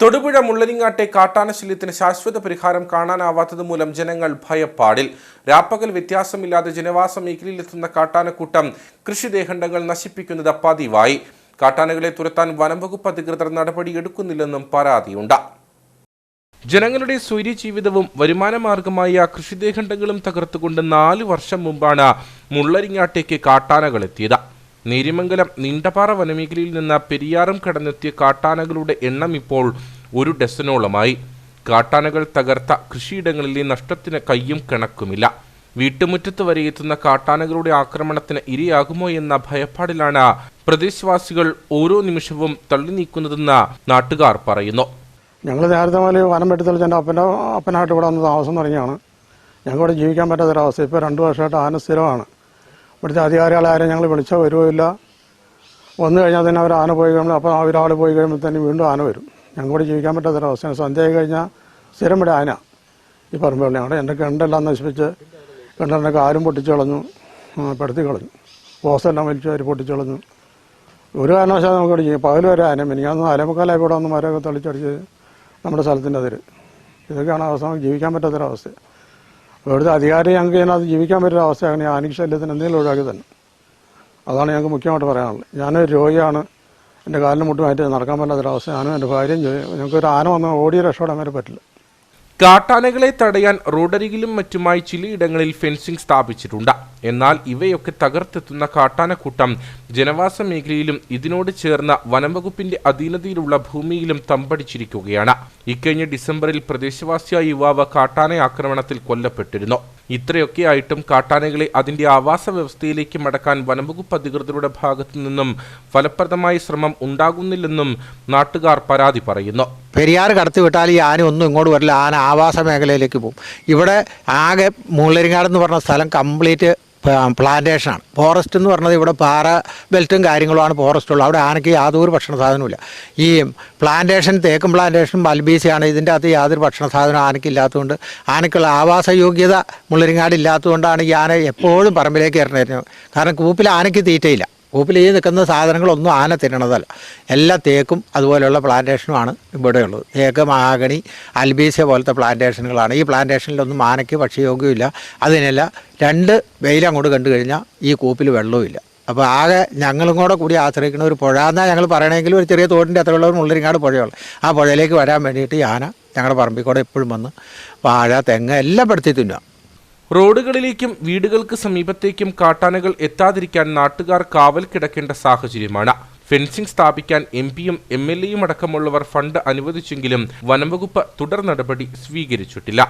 തൊടുപുഴ മുള്ളരിങ്ങാട്ടെ കാട്ടാനശല്യത്തിന് ശാശ്വത പരിഹാരം കാണാനാവാത്തത് മൂലം ജനങ്ങൾ ഭയപ്പാടിൽ. രാപ്പകൽ വ്യത്യാസമില്ലാതെ ജനവാസ മേഖലയിലെത്തുന്ന കാട്ടാനക്കൂട്ടം കൃഷിദേഹണ്ഡങ്ങൾ നശിപ്പിക്കുന്നത് പതിവായി. കാട്ടാനകളെ തുരത്താൻ വനംവകുപ്പ് അധികൃതർ നടപടിയെടുക്കുന്നില്ലെന്നും പരാതിയുണ്ട്. ജനങ്ങളുടെ സ്വൈര്യജീവിതവും വരുമാനമാർഗമായ കൃഷിദേഹണ്ഡങ്ങളും തകർത്തുകൊണ്ട് നാല് വർഷം മുമ്പാണ് മുള്ളരിങ്ങാട്ടേക്ക് കാട്ടാനകൾ നേരിമംഗലം നീണ്ടപാറ വനമേഖലയിൽ നിന്ന് പെരിയാറും കടന്നെത്തിയ കാട്ടാനകളുടെ എണ്ണം ഇപ്പോൾ ഒരു ഡസനോളമായി. കാട്ടാനകൾ തകർത്ത കൃഷിയിടങ്ങളിലെ നഷ്ടത്തിന് കയ്യും കണക്കുമില്ല. വീട്ടുമുറ്റത്ത് വരെ എത്തുന്ന കാട്ടാനകളുടെ ആക്രമണത്തിന് ഇരയാകുമോ എന്ന ഭയപ്പാടിലാണ് പ്രദേശവാസികൾ ഓരോ നിമിഷവും തള്ളി നീക്കുന്നതെന്ന് നാട്ടുകാർ പറയുന്നു. ഞങ്ങൾ നേരത്തെ മുതൽ വനം വെട്ടിത്തെളിച്ച് എന്റെ അപ്പന്റെ അപ്പനായിട്ട് ഇവിടെ വന്ന് താമസം തുടങ്ങിയാണ്. ഞങ്ങൾക്ക് ഇവിടെ ജീവിക്കാൻ പറ്റാത്തൊരവസ്ഥ. ഇപ്പോൾ രണ്ട് വർഷമായിട്ട് ആന സ്ഥിരമാണ്. ഇവിടുത്തെ അധികാരികളാരും ഞങ്ങൾ വിളിച്ചോ വരുമില്ല വന്നു കഴിഞ്ഞാൽ തന്നെ അവർ ആന പോയി കഴിയുമ്പോൾ അപ്പോൾ ഒരാൾ പോയി കഴിയുമ്പോൾ തന്നെ വീണ്ടും ആന വരും. ഞങ്ങളോട് ജീവിക്കാൻ പറ്റാത്തൊരവസ്ഥയാണ് സന്ധ്യ കഴിഞ്ഞാൽ സ്ഥിരം ഇവിടെ ആന ഈ പറമ്പുകളിൽ ഞങ്ങളുടെ എന്റെ കിണറെല്ലാം നശിപ്പിച്ച് കിണറിന്റെ കാലും പൊട്ടിച്ചു കളഞ്ഞു. പെടുത്തി കളഞ്ഞു. ഓസെല്ലാം വലിച്ചു അവർ പൊട്ടിച്ചു കളഞ്ഞു. ഒരു കാരണവശാലും നമുക്ക് ഇവിടെ ചെയ്യാം പകൽ വരെ ആന മിനിങ്ങാന്ന് അലമുക്കാലായി ഇവിടെ ഒന്ന് മരമൊക്കെ തളിച്ചടിച്ച് നമ്മുടെ സ്ഥലത്തിന്റെ അതിര്. ഇതൊക്കെയാണ് അവസ്ഥ ജീവിക്കാൻ പറ്റാത്തൊരവസ്ഥ ഇവിടുത്തെ അധികാരി ഞങ്ങൾക്ക് ഇതിനകത്ത് ജീവിക്കാൻ പറ്റുന്ന അവസ്ഥയാണ്. ഞാൻ ആനയ്ക്ക് ശല്യത്തിന് എന്തെങ്കിലും ഒഴിവാക്കി തന്നെ അതാണ് ഞങ്ങൾക്ക് മുഖ്യമായിട്ട് പറയാനുള്ളത്. ഞാനൊരു രോഗിയാണ്. എന്റെ കാലിന് മുട്ടുമായിട്ട് നടക്കാൻ പറ്റാത്തൊരവസ്ഥ. ഞാനും എന്റെ ഭാര്യയും ഞങ്ങൾക്ക് ഞങ്ങൾക്കൊരു ആന വന്ന് ഓടി രക്ഷപ്പെടാൻ വരെ പറ്റില്ല. കാട്ടാനകളെ തടയാൻ റോഡരികിലും മറ്റുമായി ചിലയിടങ്ങളിൽ ഫെൻസിംഗ് സ്ഥാപിച്ചിട്ടുണ്ട്. എന്നാൽ ഇവയൊക്കെ തകർത്തെത്തുന്ന കാട്ടാനക്കൂട്ടം ജനവാസ മേഖലയിലും ഇതിനോട് ചേർന്ന വനംവകുപ്പിന്റെ അധീനതയിലുള്ള ഭൂമിയിലും തമ്പടിച്ചിരിക്കുകയാണ്. ഇക്കഴിഞ്ഞ ഡിസംബറിൽ പ്രദേശവാസിയായ യുവാവ് കാട്ടാന ആക്രമണത്തിൽ കൊല്ലപ്പെട്ടിരുന്നു. ഇത്രയൊക്കെയായിട്ടും കാട്ടാനകളെ അതിന്റെ ആവാസ വ്യവസ്ഥയിലേക്ക് മടക്കാൻ വനംവകുപ്പ് അധികൃതരുടെ ഭാഗത്തു നിന്നും ഫലപ്രദമായ ശ്രമം ഉണ്ടാകുന്നില്ലെന്നും നാട്ടുകാർ പരാതി പറയുന്നു. പെരിയാർ കടത്തി വിട്ടാൽ ഈ ആന ഒന്നും ഇങ്ങോട്ട് വരില്ല. ആന ആവാസ മേഖലയിലേക്ക് പോകും. ഇവിടെ ആകെ മുള്ളരിങ്ങാട് എന്ന് പറഞ്ഞ സ്ഥലം കംപ്ലീറ്റ് പ്ലാന്റേഷനാണ് ഫോറസ്റ്റ് എന്ന് പറഞ്ഞത് ഇവിടെ പാറ ബെൽറ്റും കാര്യങ്ങളുമാണ് ഫോറസ്റ്റ് ഉള്ളത്. അവിടെ ആനയ്ക്ക് യാതൊരു ഭക്ഷണ സാധനവുമില്ല ഈ പ്ലാന്റേഷൻ തേക്കും പ്ലാന്റേഷനും മൽബീസിയാണ്. ഇതിന്റെ അകത്ത് യാതൊരു ഭക്ഷണ സാധനം ആനയ്ക്ക് ഇല്ലാത്തതുകൊണ്ട് ആനയ്ക്കുള്ള ആവാസ യോഗ്യത മുള്ളരിങ്ങാട് ഇല്ലാത്തതുകൊണ്ടാണ് ഈ ആന എപ്പോഴും പറമ്പിലേക്ക് ഇറങ്ങിയിരുന്നത് കാരണം കൂപ്പിൽ ആനയ്ക്ക് തീറ്റയില്ല. കൂപ്പിൽ ഈ നിൽക്കുന്ന സാധനങ്ങളൊന്നും ആന തിന്നണതല്ല. എല്ലാ തേക്കും അതുപോലെയുള്ള പ്ലാന്റേഷനുമാണ് ഇവിടെയുള്ളത്. തേക്ക് മഹാഗണി അൽബീസിയ പോലത്തെ പ്ലാന്റേഷനുകളാണ്. ഈ പ്ലാന്റേഷനിലൊന്നും ആനയ്ക്ക് ഭക്ഷ്യയോഗ്യമില്ല. അതിനല്ല രണ്ട് വെയിലങ്ങോട്ട് കണ്ടു കഴിഞ്ഞാൽ ഈ കൂപ്പിൽ വെള്ളവുമില്ല. അപ്പോൾ ആകെ ഞങ്ങളും കൂടെ കൂടി ആശ്രയിക്കുന്ന ഒരു പുഴ എന്നാൽ ഞങ്ങൾ പറയണമെങ്കിൽ ഒരു ചെറിയ തോടിന്റെ അത്രയുള്ള ഒരു മുള്ളരിങ്ങാട് പുഴയുള്ളൂ. ആ പുഴയിലേക്ക് വരാൻ വേണ്ടിയിട്ട് ഈ ആന ഞങ്ങളുടെ പറമ്പിൽ കൂടെ എപ്പോഴും വന്ന് വാഴ തെങ്ങ് എല്ലാം പെടുത്തി തിന്നുക. റോഡുകളിലേക്കും വീടുകൾക്ക് സമീപത്തേക്കും കാട്ടാനകൾ എത്താതിരിക്കാൻ നാട്ടുകാർ കാവൽ കിടക്കേണ്ട സാഹചര്യമാണ്. ഫെൻസിംഗ് സ്ഥാപിക്കാൻ എം പിയും എം എൽ എയും അടക്കമുള്ളവർ ഫണ്ട് അനുവദിച്ചെങ്കിലും വനംവകുപ്പ് തുടർ നടപടി സ്വീകരിച്ചിട്ടില്ല.